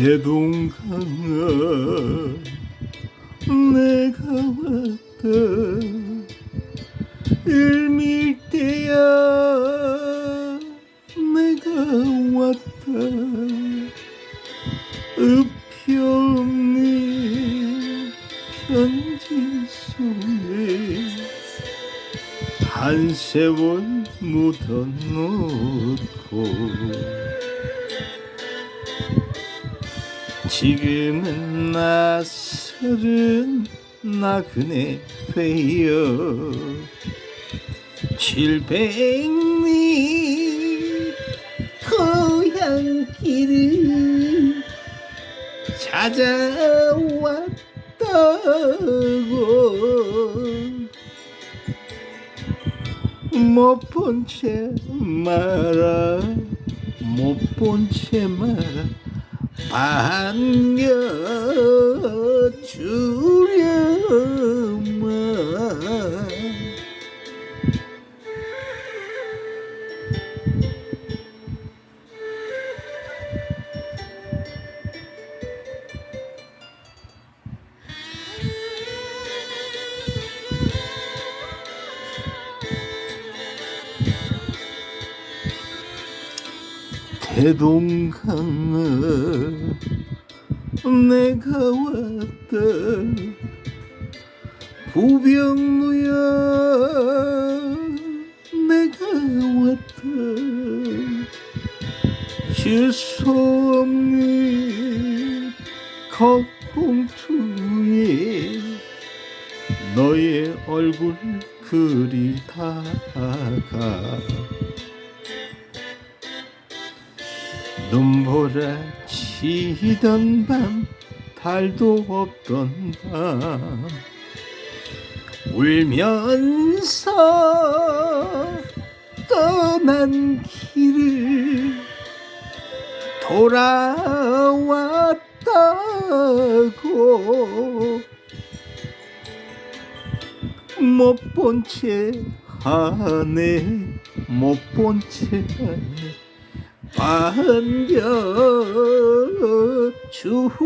대동강아 내가 왔다. 일밀대야 내가 왔다. 없는 편지 속에 한 세월 묻어놓고 지금은 나 서른 나그네 되어 칠백리 고향길을 찾아왔다고. 못 본 채 말아 못 본 채 말아 반겨주 대동강아 내가 왔다. 부병루야 내가 왔다. 실수 없는 컵봉투에 너의 얼굴 그리다가 눈보라 치던 밤 달도 없던 밤. 울면서 떠난 길을 돌아왔다고 못 본 채 하네 못 본 채. 하네 반겨 주려마